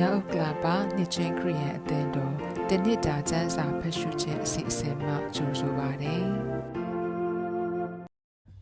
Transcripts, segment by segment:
မြောက်ကလာပါနှစ်ချင်းခရီးယန်အသင်းတော်တနစ်တာကျမ်းစာဖတ်ရှုခြင်းအစီအစဉ်မှကြိုဆိုပါရစေ။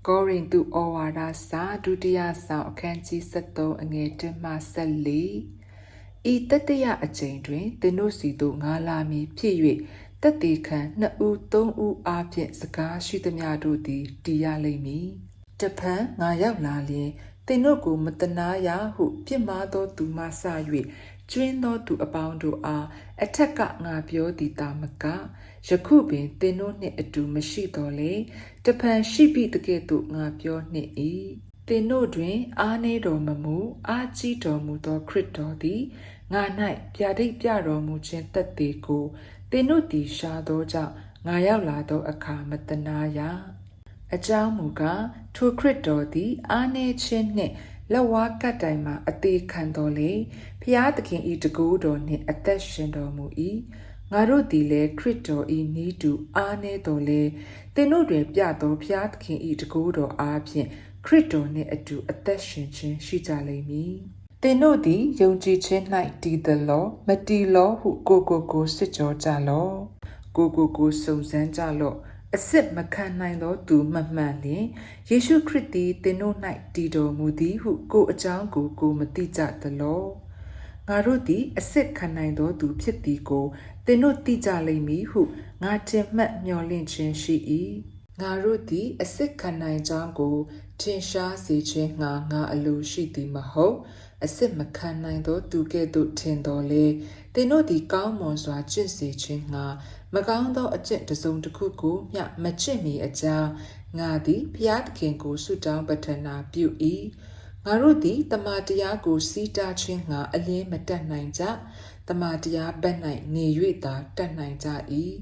ကောရိန္သုဩဝါဒစာဒုတိယဆောင်အခန်းကြီး73အငယ်1မှ14ဤတတယအကျိန်တွင်သင်တို့စီသို့ငါလာမည်ဖြစ်၍တက်တေခံ2ဦး3ဦးအားဖြင့်စကားရှိသမျှတို့သည်တည်ရလိမ့်မည်။တဖန်ငါရောက်လာလျင်သင်တို့ကိုမတနာရဟုပြစ်မှားသောသူမှစ၍ ကျွင်းသောသူအပေါင်းတို့အားအထက်ကငါပြောသည်တာမကယခုပင်သင်တို့နှင့်အတူမရှိတော်လေတဖန်ရှိပြီတကဲ့သို့ငါပြောနှင့်၏သင်တို့တွင် အားနေတော်မမူအားကြီးတော်မူသောခရစ်တော်သည်ငါ၌ပြာဒိတ်ပြတော်မူခြင်းတက်သေးကိုသင်တို့သည်ရှာသောကြောင့်ငါရောက်လာသောအခါမတနာရအကြောင်းမူကားထိုခရစ်တော်သည်အားနေခြင်းနှင့် လက်ဝါးကတ်တိုင်မှာအသေးခံတော်လေဖျားသခင်ဤတကူတော်နှင့်အသက်ရှင်တော်မူ၏ငါတို့သည်လည်းခရစ်တော်ဤနီးတူအားနေတော်လေသင်တို့တွင်ပြတော်ဖျားသခင်ဤတကူတော်အားဖြင့်ခရစ်တော်နှင့်အတူအသက်ရှင်ခြင်းရှိကြလိမ့်မည်သင်တို့သည်ယုံကြည်ခြင်း၌တည်သလောမတည်လောဟုကိုကိုကိုစစ်ကြောကြလောကိုကိုကိုစုံစမ်းကြလော့ အစစ်မခံနိုင်သောသူမှမှန်လျင်ယေရှုခရစ်သည်သင်တို့၌တည်တော်မူသည်ဟုကိုယ်အကြောင်းကိုကိုမသိကြသလောငါတို့သည်အစစ်ခံနိုင်သောသူဖြစ်သည်ကိုသင်တို့သိကြလိမ့်မည်ဟုငါတင်မှတ်မျှော်လင့်ခြင်းရှိ၏ငါတို့သည်အစစ်ခံနိုင်ကြောင်းကိုထင်ရှားစေခြင်းငါငါအလိုရှိသည်မဟုတ်အစစ်မခံနိုင်သောသူကဲ့သို့ထင်တော်လေသင်တို့သည်ကောင်းမွန်စွာကျင့်စေခြင်းငါ မကောင်းသောအကျင့်တစ်စုံတစ်ခုကိုမျှမကျင့်မီအကြောင်းငါသည်ဖျားသခင်ကိုဆုတောင်းပတနာပြု၏ငါတို့သည်တမန်တရားကိုစီးတားခြင်းငါအလင်းမတက်နိုင်ကြတမန်တရားဘက်၌နေ၍သာတက်နိုင်ကြ၏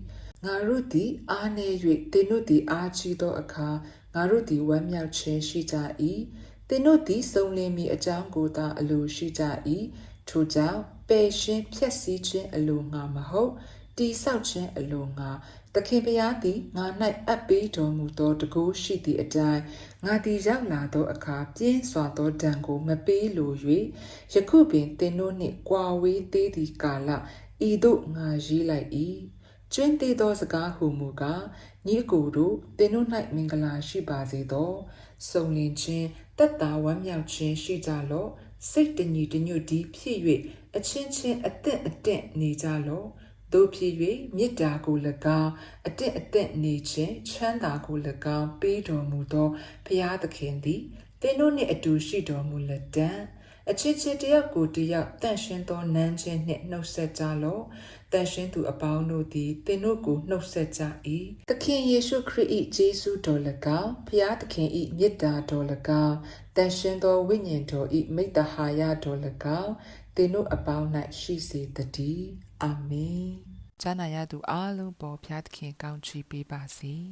ငါတို့သည်အားနေ၍သင်တို့သည်အားကြီးသောအခါငါတို့သည်ဝမ်းမြောက်ခြင်းရှိကြ၏သင်တို့သည်စုံလင်မီအကြောင်းကိုသာအလိုရှိကြ၏ထို့ကြောင့်ပယ်ရှင်းဖြည့်ဆည်းခြင်းအလိုငါမဟုတ် တိဆောက်ခြင်းအလိုငါသခင်ဖျားသည်ငါ၌အပ်ပေးတော်မူသောတကူရှိသည့်အတိုင်းငါသည်ရောက်လာသောအခါပြင်းစွာသောဒဏ်ကို မပေးလို၍ယခုပင်သင်တို့နှင့်ကြွာဝေးသေးသည့်ကာလဤသို့ငါရေးလိုက်၏ကျွင်းသေးသောစကားဟုမူကားညီကိုတို့သင်တို့၌မင်္ဂလာရှိပါစေသောစုံလင်ခြင်းတက်တာဝမ်းမြောက်ခြင်းရှိကြလော့စိတ်တညီတညွတ်ဒီဖြစ်၍အချင်းချင်းအသက်အတင့်နေကြလော့ တို့ဖြစ်၍မေတ္တာကို၎င်းအတင့်အသက်နေခြင်းချမ်းသာကို၎င်းပေးတော်မူသောဘုရားသခင်သည်သင်တို့နှင့်အတူရှိတော်မူလက်တံအချစ်ချစ်တယောက်ကိုတယောက်တန့်ရှင်းသောနမ်းခြင်းနှင့်နှုတ်ဆက်ကြလော့တန့်ရှင်းသူအပေါင်းတို့သည်သင်တို့ကိုနှုတ်ဆက်ကြ၏သခင်ယေရှုခရစ်၏ဂျေဇုတော်၎င်းဘုရားသခင်၏မေတ္တာတော်၎င်းတန့်ရှင်းသောဝိညာဉ်တော်၏မိတ္တဟာယတော်၎င်းသင်တို့အပေါင်း၌ရှိစေတည်း အာမင်။ကျမ်းနာရသူအားလုံးပေါ်ဖျားသခင်ကောင်းချီးပေးပါစေ။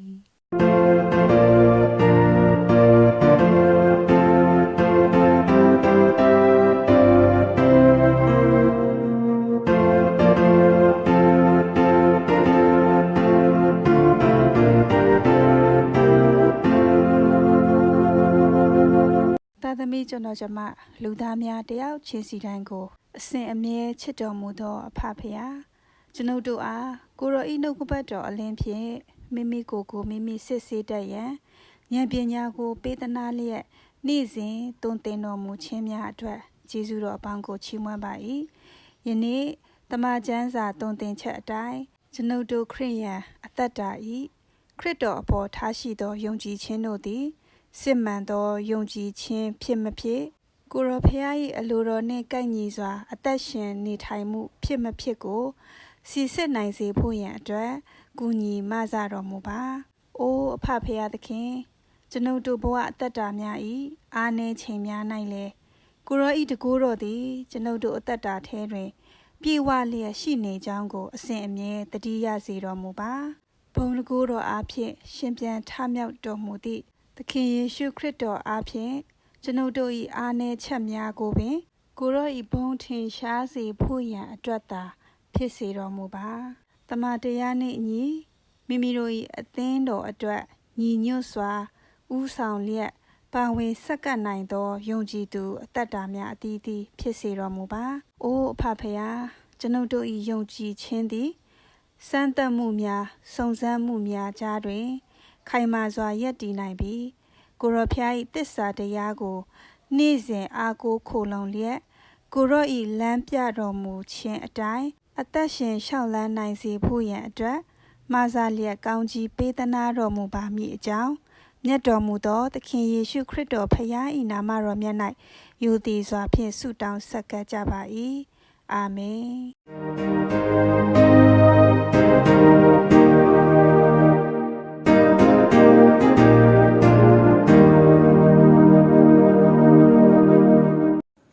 သာသမီကျွန်တော်ကျမလူသားများတယောက်ချင်းစီတိုင်းကို အစဉ်အမြဲချစ်တော်မူသောအဖဖရာကျွန်ုပ်တို့အားကိုရောဤနှုတ်ကပတ်တော်အလင်းဖြင့်မိမိကိုယ်ကိုမိမိစစ်ဆေးတတ်ရန်ဉာဏ်ပညာကိုပေးသနာလျက်နေ့စဉ်တွင်တင်တော်မူခြင်းများအတွက်ကျေးဇူးတော်အပေါင်းကိုချီးမွမ်းပါ၏ယနေ့တမန်ကျမ်းစာတွင်တင်ချက်အတိုင်းကျွန်ုပ်တို့ခရိယန်အသက်တာဤခရစ်တော်အပေါ်ထားရှိသောယုံကြည်ခြင်းတို့သည်စစ်မှန်သောယုံကြည်ခြင်းဖြစ်မဖြစ် ကိုရောဖျား၏အလိုတော်နှင့်ကိုက်ညီစွာ အသက်ရှင်နေထိုင်မှုဖြစ်မဖြစ်ကိုစီစစ်နိုင်စေဖို့ရန်အတွက်ကူညီမဆတော်မူပါ။အိုးအဖဖရာသခင်ကျွန်ုပ်တို့ဘဝအသက်တာများဤအာနေချိန်များ၌လေကိုရောဤတကူတော်သည်ကျွန်ုပ်တို့အသက်တာထဲတွင်ပြေဝလျက်ရှိနေကြောင်းကို အစဉ်အမြဲတတိယစေတော်မူပါ။ဘုံတကူတော်အားဖြင့်ရှင်ပြန်ထမြောက်တော်မူသည့်သခင်ယေရှုခရစ်တော်အားဖြင့် ကျွန်ုပ်တို့၏အားနည်းချက်များကိုပင် ကိုရောဤဘုံထင်ရှားစေဖို့ရန်အတွက်သာ ဖြစ်စေတော်မူပါတမန်တရားနှင့်အညီမိမိတို့၏အသင်းတော်အတွက်ညီညွတ်စွာဥဆောင်လျက်ပါဝင်ဆက်ကပ်နိုင်သောယုံကြည်သူအသက်တာများအသီးသီးဖြစ်စေတော်မူပါ။အိုးအဖဖရာကျွန်ုပ်တို့၏ယုံကြည်ခြင်းသည်စမ်းသပ်မှုများစုံစမ်းမှုများကြားတွင် ခိုင်မာစွာယက်တည်နိုင်ပြီး ကိုရောဖျား၏တစ္ဆာတရားကို နေ့စဉ်အားကိုးခိုလုံလျက်ကိုရောဤလမ်းပြတော်မူခြင်းအတိုင်းအသက်ရှင်လျှောက်လန်းနိုင်စေဖို့ရန်အတွက်မာစာလျက်ကောင်းကြီးပေးသနာတော်မူပါမည်အကြောင်းမြတ်တော်မူသောသခင်ယေရှုခရစ်တော်ဖခင်၏နာမတော်မြတ်၌ယူသည်စွာဖြင့်ဆုတောင်းဆက်ကပ်ကြပါ၏အာမင်